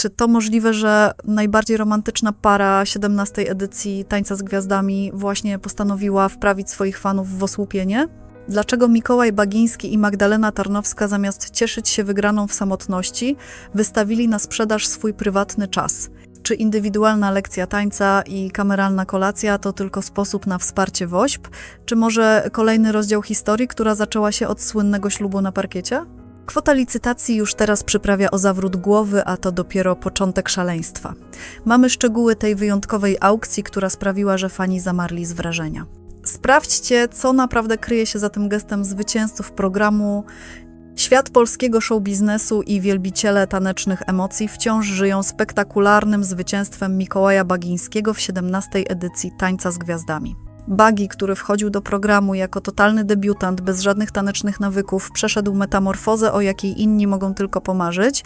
Czy to możliwe, że najbardziej romantyczna para 17 edycji Tańca z Gwiazdami właśnie postanowiła wprawić swoich fanów w osłupienie? Dlaczego Mikołaj Bagiński i Magdalena Tarnowska zamiast cieszyć się wygraną w samotności, wystawili na sprzedaż swój prywatny czas? Czy indywidualna lekcja tańca i kameralna kolacja to tylko sposób na wsparcie woźb? Czy może kolejny rozdział historii, która zaczęła się od słynnego ślubu na parkiecie? Kwota licytacji już teraz przyprawia o zawrót głowy, a to dopiero początek szaleństwa. Mamy szczegóły tej wyjątkowej aukcji, która sprawiła, że fani zamarli z wrażenia. Sprawdźcie, co naprawdę kryje się za tym gestem zwycięzców programu. Świat polskiego show biznesu i wielbiciele tanecznych emocji wciąż żyją spektakularnym zwycięstwem Mikołaja Bagińskiego w 17 edycji Tańca z Gwiazdami. Bagi, który wchodził do programu jako totalny debiutant bez żadnych tanecznych nawyków, przeszedł metamorfozę, o jakiej inni mogą tylko pomarzyć.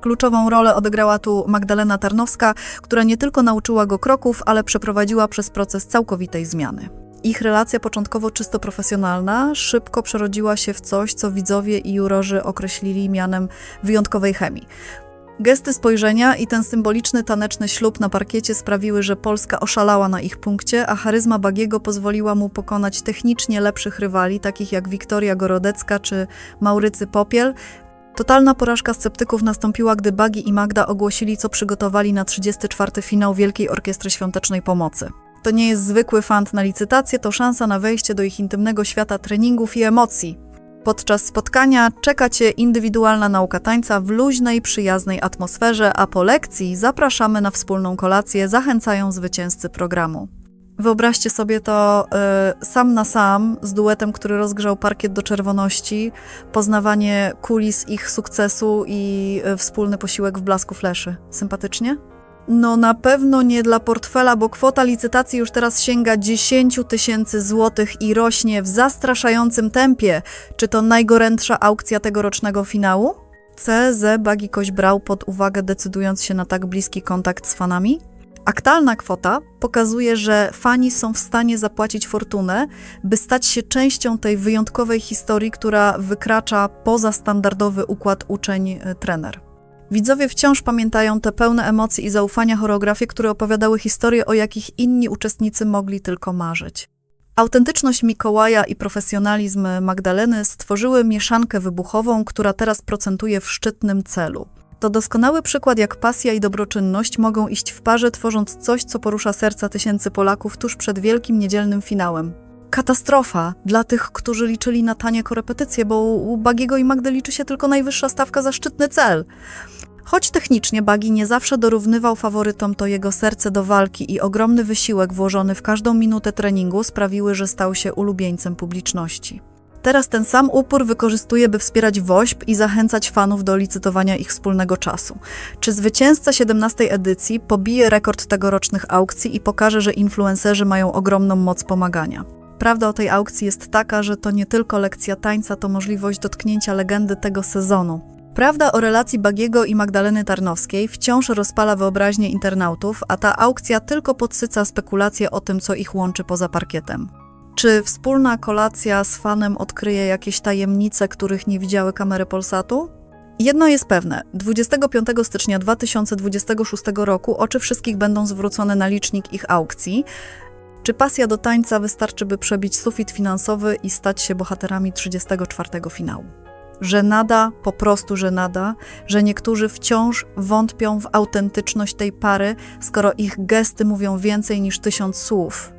Kluczową rolę odegrała tu Magdalena Tarnowska, która nie tylko nauczyła go kroków, ale przeprowadziła przez proces całkowitej zmiany. Ich relacja początkowo czysto profesjonalna szybko przerodziła się w coś, co widzowie i jurorzy określili mianem wyjątkowej chemii. Gesty spojrzenia i ten symboliczny taneczny ślub na parkiecie sprawiły, że Polska oszalała na ich punkcie, a charyzma Bagiego pozwoliła mu pokonać technicznie lepszych rywali, takich jak Wiktoria Gorodecka czy Maurycy Popiel. Totalna porażka sceptyków nastąpiła, gdy Bagi i Magda ogłosili, co przygotowali na 34. finał Wielkiej Orkiestry Świątecznej Pomocy. To nie jest zwykły fant na licytację, to szansa na wejście do ich intymnego świata treningów i emocji. Podczas spotkania czeka Cię indywidualna nauka tańca w luźnej, przyjaznej atmosferze, a po lekcji zapraszamy na wspólną kolację, zachęcają zwycięzcy programu. Wyobraźcie sobie to y, sam na sam z duetem, który rozgrzał parkiet do czerwoności, poznawanie kulis ich sukcesu i y, wspólny posiłek w blasku fleszy. Sympatycznie? No na pewno nie dla portfela, bo kwota licytacji już teraz sięga 10 tysięcy złotych i rośnie w zastraszającym tempie. Czy to najgorętsza aukcja tegorocznego finału? CZ Bagikoś brał pod uwagę, decydując się na tak bliski kontakt z fanami? Aktualna kwota pokazuje, że fani są w stanie zapłacić fortunę, by stać się częścią tej wyjątkowej historii, która wykracza poza standardowy układ uczeń-trener. Widzowie wciąż pamiętają te pełne emocji i zaufania choreografie, które opowiadały historie, o jakich inni uczestnicy mogli tylko marzyć. Autentyczność Mikołaja i profesjonalizm Magdaleny stworzyły mieszankę wybuchową, która teraz procentuje w szczytnym celu. To doskonały przykład, jak pasja i dobroczynność mogą iść w parze, tworząc coś, co porusza serca tysięcy Polaków tuż przed wielkim niedzielnym finałem. Katastrofa dla tych, którzy liczyli na tanie korepetycje, bo u Bagiego i Magdy liczy się tylko najwyższa stawka za szczytny cel. Choć technicznie Bagi nie zawsze dorównywał faworytom, to jego serce do walki i ogromny wysiłek włożony w każdą minutę treningu sprawiły, że stał się ulubieńcem publiczności. Teraz ten sam upór wykorzystuje, by wspierać WOŚP i zachęcać fanów do licytowania ich wspólnego czasu. Czy zwycięzca 17 edycji pobije rekord tegorocznych aukcji i pokaże, że influencerzy mają ogromną moc pomagania? Prawda o tej aukcji jest taka, że to nie tylko lekcja tańca, to możliwość dotknięcia legendy tego sezonu. Prawda o relacji Bagiego i Magdaleny Tarnowskiej wciąż rozpala wyobraźnię internautów, a ta aukcja tylko podsyca spekulacje o tym, co ich łączy poza parkietem. Czy wspólna kolacja z fanem odkryje jakieś tajemnice, których nie widziały kamery Polsatu? Jedno jest pewne: 25 stycznia 2026 roku oczy wszystkich będą zwrócone na licznik ich aukcji. Czy pasja do tańca wystarczy, by przebić sufit finansowy i stać się bohaterami 34 finału? Żenada, po prostu żenada, że niektórzy wciąż wątpią w autentyczność tej pary, skoro ich gesty mówią więcej niż tysiąc słów.